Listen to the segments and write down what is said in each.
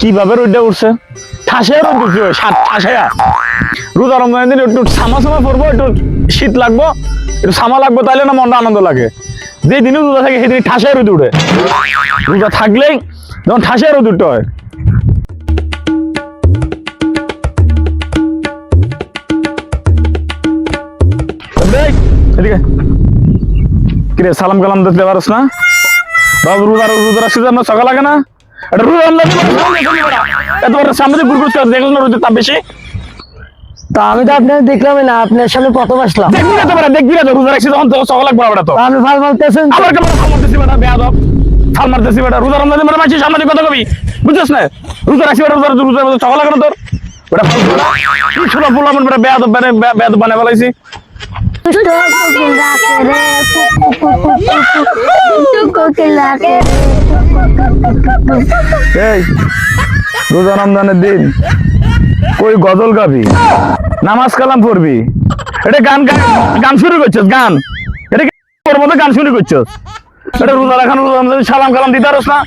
কীভাবে উঠছে? ঠাসে রোদ উঠছে, সাত রোজা রমজানের দিন একটু সামা সামা পড়ব, একটু শীত লাগবো, একটু সামা লাগবো, তাইলে না মনটা আনন্দ লাগে। যে দিনে রোজা থাকে সেদিন ঠাসে রোদ উঠে। রোজা থাকলেই যখন ঠাসে রোদ উঠতে হয়। সালাম কালাম দিতে পারস না? বাবু রোজার সিজন না? সকাল লাগে না? এটা রোজার লাগে এত বড় সামনে দিয়ে গুড়গুড় করে দেখল রোদের তাপ বেশি। তা আমি তো আপনার দেখলাম না আপনার সামনে প্রথম আসলাম। দেখবি না তো দেখবি না রোজা রাখছি তখন তো সকাল লাগবে বেটা তো। আমি ফাল ফালতেছেন আবার কেমন ফাল মারতেছি বেটা বেয়াদব। ফাল মারতেছি বেটা রোজা রমজান মানে মাছি সামনে কথা কবি। বুঝছিস না? রোজা রাখছি বেটা রোজা রোজা রোজা সকাল তোর। বেটা ফাল কি ছোট বললাম বেটা বেয়াদব বেয়াদব বানায় ফেলাইছি। রোজা রমজানের দিন। কই গজল গাবি? নামাজ কালাম পড়বি? এটা গান গান শুরু করছিস, গান? এটা তোর গান শুরু করছিস? এটা রোজা রাখানো, রোজা সালাম কালাম দিতে পারস না।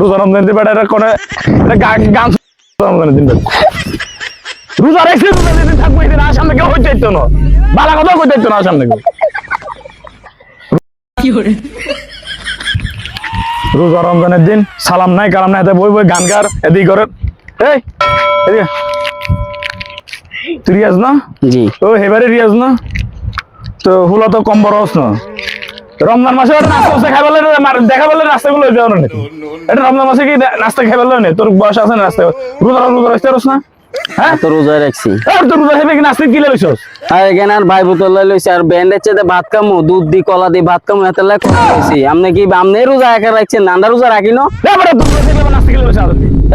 রোজা রমজান দিন বেটা, এটা কোনে গান রমজানের দিন বেটা। রোজা রেখে রোজা দিন থাকব এদিন আর সামনে হইতে চাইতো না। বালা কথা কইতে চাইতো না আর সামনে রোজা রমজানের দিন সালাম নাই কালাম নাই বই বই গান গার এদিকে করে এই এদিকে। তুই রিয়াজ না? জি। ও হেবারে রিয়াজ না? তো হুলা তো কম বড় হস না। রমজান মাসে নাস্তা খাই বলে দেখা বলে নাস্তা গুলো? এটা রমজান মাসে কি নাস্তা খাই বলে তোর বয়স আছে না নাস্তা রোজা রোজা রাখতে পারস না? হ্যাঁ? তো রোজা রাখছি। আর তোর রোজা খাইবে কি নাস্তা কি লইছস? আর এখানে আর ভাই বোতল লইছি আর ব্যান্ডের চেয়ে ভাত কামু দুধ দি কলা দি ভাত কামু এত লাই লইছি? আপনি কি আপনি রোজা একা রাখছেন? নান্ডা রোজা রাখি না? এবারে তোর রোজা নাস্তা কি লইছস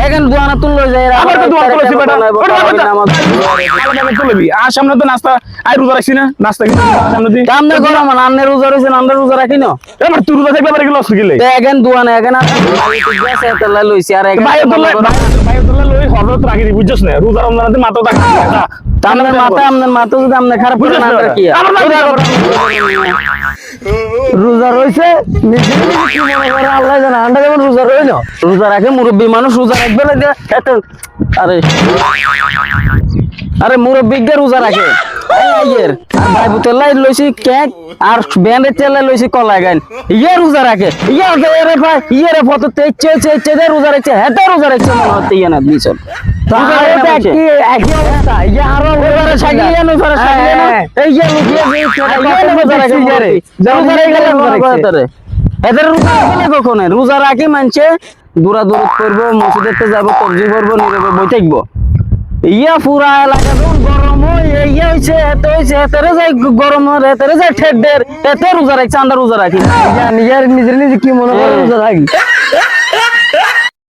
এখন দোয়ানা তুল লই যায় আবার তো দোয়া করেছি বেটা। ওটা আবার তুলবি আর সামনে তো নাস্তা আই রোজা রাখছি না। নাস্তা কিন্তু সামনে দি আমনে করো আমনে রোজা রইছেন আমরা রোজা রাখি না। এবার তুই রোজা থাকলে এগুলো অস্ত্র গেলে তো এখন দোয়ানা এখন আর লইছি আর এখন বায়ুতুল্লাহ বায়ুতুল্লাহ লই হযরত রাখি দি বুঝছস না? রোজা রমজানের মাথা তাক আপনার মাথা আপনার মাথা যদি আপনি খারাপ করে না কি রোজা রয়েছে নিজে নিজে কি মনে করে? আল্লাহ জানে আন্ডা যেমন রোজা রইল রোজা রাখে মুরব্বী মানুষ রোজা রাখবে না এত আরে আরে মুরব্বীকে রোজা রাখে। এই আইয়ের। আর ভাই বুতলাই লইছি কেক আর ব্যান্ডের তেলে লইছি কলা গান ইয়ে রোজা রাখে। ইয়ে রে ভাই ইয়ে রে ফটো তেচ্ছে তেচ্ছে দে রোজা রাখছে। হেতে রোজা রাখছে মনে হচ্ছে ইয়ে না রোজা রাখি মানছে দূরা দূর করব মসজিদে যাব তবজি করব নীরবে বই থাকব। ইয়া পুরা এলাকা যখন গরম হয় ইয়া হইছে এত হইছে এতেরে যাই গরম হয় এতেরে যাই ঠেডের এতে রোজা রাখছে আমরা রোজা রাখি নিজের নিজের নিজে কি মনে করে রোজা রাখি